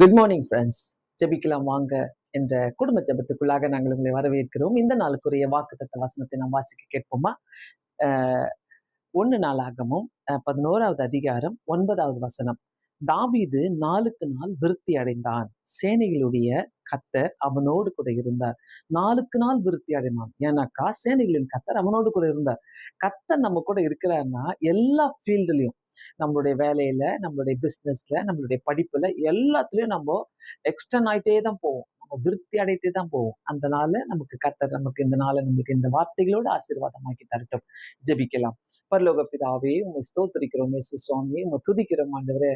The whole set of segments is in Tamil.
குட் மார்னிங் ஃப்ரெண்ட்ஸ் ஜெபிக்கலாம் வாங்க என்ற குடும்ப ஜெபத்துக்குள்ளாக நாங்கள் உங்களை வரவேற்கிறோம். இந்த நாளுக்குரிய வாக்குத்தத்த வசனத்தை நாம் வாசிக்க கேட்போமா? ஒன்று நாளாகமும் பதினோராவது அதிகாரம் ஒன்பதாவது வசனம். தாவீது நாளுக்கு நாள் விருத்தி அடைந்தான். சேனைகளுடைய கத்தர் அவனோடு கூட இருந்தார். நாளுக்கு நாள் விருத்தி அடைமான் ஏன்னாக்கா சேனைகளின் கத்தர் அவனோடு கூட இருந்தார். கத்தர் நம்ம கூட இருக்கிறாருன்னா எல்லா ஃபீல்டுலையும் நம்மளுடைய வேலையில நம்மளுடைய பிஸ்னஸ்ல நம்மளுடைய படிப்புல எல்லாத்துலயும் நம்ம எக்ஸ்டர்ன் ஆயிட்டே தான் போவோம். நம்ம விருத்தி அடைத்து தான் போவோம். அந்த நாள் நமக்கு கத்தர் நமக்கு இந்த நாளை நமக்கு இந்த வார்த்தைகளோடு ஆசீர்வாதமாக்கி தரட்டும். ஜெபிக்கலாம். பரலோக பிதாவே உங்க ஸ்தோத்திரிக்கிறோம். இயேசு சுவாமி உண்மை துதிக்கிறோம் ஆண்டவரே.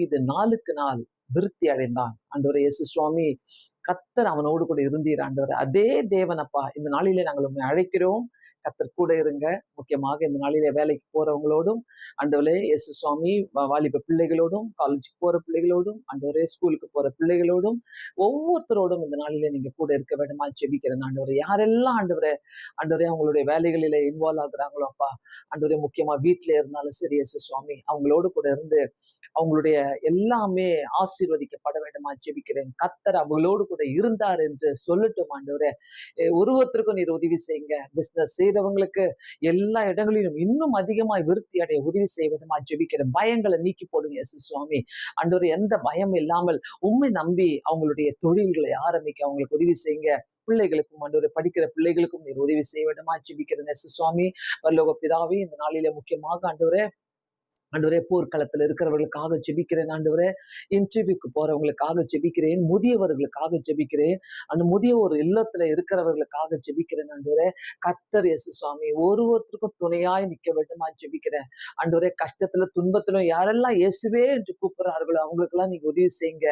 இது நாளுக்கு நாள் விருத்தி அடைந்தான். ஆண்டவரே இயேசு சுவாமி கத்தர் அவனோடு கூட இருந்தீர் ஆண்டவர். அதே தேவனப்பா இந்த நாளிலே நாங்கள் உண்மை அழைக்கிறோம். கத்தர் கூட இருங்க. முக்கியமாக இந்த நாளிலே வேலைக்கு போறவங்களோடும் ஆண்டவரே இயேசு சுவாமி வாலிப பிள்ளைகளோடும் காலேஜுக்கு போற பிள்ளைகளோடும் ஆண்டவரே ஸ்கூலுக்கு போற பிள்ளைகளோடும் ஒவ்வொருத்தரோடும் இந்த நாளிலே நீங்க கூட இருக்க வேண்டுமா? ஜெபிக்கிறேன் ஆண்டவரே. யாரெல்லாம் ஆண்டவரே ஆண்டவரே அவங்களுடைய வேலைகளில இன்வால்வ் ஆகுறாங்களோ அப்பா ஆண்டவரே முக்கியமா வீட்டிலே இருந்தாலும் சரி இயேசு சுவாமி அவங்களோடு கூட இருந்து அவங்களுடைய எல்லாமே ஆசீர்வதிக்கப்பட வேண்டுமா? ஜெபிக்கிறேன். கத்தர் அவங்களோடு கூட இருந்தார் என்று சொல்லட்டும் ஆண்டவரே. ஒரு ஒருத்தருக்கும் நீர் உதவி செய்யுங்க. பிசினஸ் செய்தவங்களுக்கு எல்லா இடங்களிலும் இன்னும் அதிகமாய் விருத்தி அடைய உதவி செய்ய வேண்டுமா? ஜெபிக்கிற பயங்களை நீக்கி போடுங்க எஸ் சுவாமி. ஆண்டவர் எந்த பயம் இல்லாமல் உண்மை நம்பி அவங்களுடைய தொழில்களை ஆரம்பிக்க அவங்களுக்கு உதவி செய்யுங்க. பிள்ளைகளுக்கும் ஆண்டவரே படிக்கிற பிள்ளைகளுக்கும் நீர் உதவி செய்ய வேண்டுமா? ஜெபிக்கிறேன் இயேசு சுவாமி. பரலோக பிதாவே இந்த நாளில முக்கியமாக ஆண்டவரே ஆண்டவரே போர்க்களத்தில் இருக்கிறவர்களுக்காக ஜெபிக்கிறேன் ஆண்டவரே. இன்டர்வியூக்கு போறவங்களுக்காக ஜெபிக்கிறேன் முதியவர்களுக்காக ஜெபிக்கிறேன். அந்த முதியவர் இல்லத்துல இருக்கிறவர்களுக்காக ஜெபிக்கிறேன் ஆண்டவரே. கத்தர் எசு சுவாமி ஒரு ஒருத்தருக்கும் துணையாய் நிக்க வேண்டுமா ஜெபிக்கிறேன். ஆண்டவரே கஷ்டத்துல துன்பத்திலும் யாரெல்லாம் இயேசுவே என்று கூப்பிடுறார்களோ அவங்களுக்கெல்லாம் நீங்க உதவி செய்யுங்க.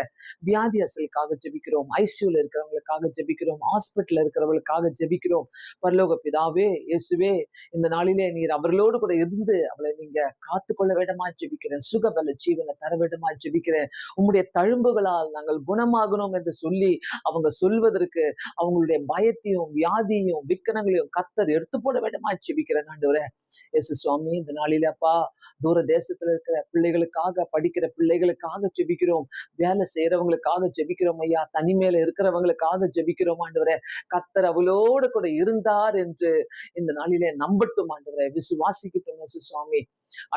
வியாதி அசலுக்காக ஜெபிக்கிறோம். ஐசியூல இருக்கிறவங்களுக்காக ஜெபிக்கிறோம். ஹாஸ்பிட்டல்ல இருக்கிறவங்களுக்காக ஜெபிக்கிறோம். பரலோக பிதாவே இயேசுவே இந்த நாளிலே நீர் அவர்களோடு கூட இருந்து அவளை நீங்க காத்துக்கொள்ள வேண்டும். ஜெபிக்கிறேன். சுகபல ஜீவனை தர ஜெபிக்கிறேன். உங்களுடைய தழும்புகளால் நாங்கள் குணமாகணும் என்று சொல்லி அவங்க சொல்வதற்கு அவங்களுடைய பயத்தையும் வியாதியையும் விக்கனங்களையும் கத்தர் எடுத்து போட வேண்டுமா ஜெபிக்கிறேன் ஆண்டவரே. எஸ் சுவாமி இந்த நாளில அப்பா தூர தேசத்துல இருக்கிற பிள்ளைகளுக்காக படிக்கிற பிள்ளைகளுக்காக ஜெபிக்கிறோம். வேலை செய்யறவங்களுக்காக ஜெபிக்கிறோம் ஐயா. தனிமையில இருக்கிறவங்களுக்காக ஜெபிக்கிறோம் ஆண்டவரே. கத்தர் அவளோடு கூட இருந்தார் என்று இந்த நாளிலே நம்பட்டும் ஆண்டவரே. விசுவாசிக்கட்டும் இயேசு சுவாமி.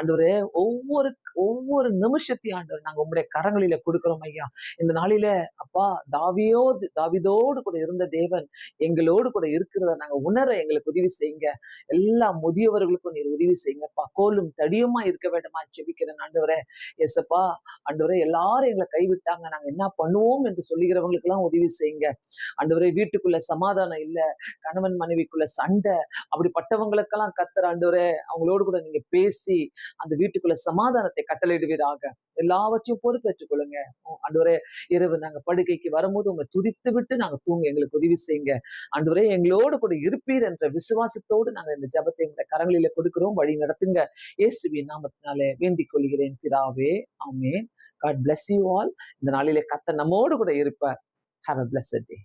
ஆண்டவரே ஒவ்வொரு ஒவ்வொரு நிமிஷத்தையும் ஆண்டவர் நாங்க உங்களுடைய கரங்களில கொடுக்கிறோம் ஐயா. இந்த நாளில அப்பா தாவியோது தாவிதோடு கூட இருந்த தேவன் எங்களோடு கூட இருக்கிறத நாங்க உணர எங்களுக்கு உதவி செய்யுங்க. எல்லா முதியவர்களுக்கும் நீர் உதவி செய்யுங்கப்பா. கோலும் தடியுமா இருக்க வேண்டுமா? ஜெபிக்கிறேன் ஆண்டவரே. எஸ்ப்பா ஆண்டவரே எல்லாரும் எங்களை கைவிட்டாங்க. நாங்க என்ன பண்ணுவோம் என்று சொல்லுகிறவங்களுக்கு எல்லாம் உதவி செய்யுங்க. ஆண்டவரே வீட்டுக்குள்ள சமாதானம் இல்ல. கணவன் மனைவிக்குள்ள சண்டை. அப்படிப்பட்டவங்களுக்கெல்லாம் கத்துற ஆண்டவரே அவங்களோடு கூட நீங்க பேசி அந்த வீட்டுக்குள்ள சமாதானத்தை கட்டளையிடுவீராக. எல்லாவற்றையும் பொறுப்பேற்றுக் கொள்ளுங்க அன்றுவரே இரவு நாங்க படுக்கைக்கு வரும்போது உங்க துதித்து விட்டு நாங்க தூங்க எங்களுக்கு உதவி செய்யுங்க. அன்றுவரே எங்களோடு கூட இருப்பீர் என்ற விசுவாசத்தோடு நாங்க இந்த ஜெபத்தை இந்த கரங்களில கொடுக்கிறோம். வழி நடத்துங்க. இயேசுவின் நாமத்தினாலே வேண்டிக் கொள்கிறேன். பிதாவே amen. God bless you all இந்த நாளிலே கத்த நம்மோடு கூட இருப்பார். Have a plus day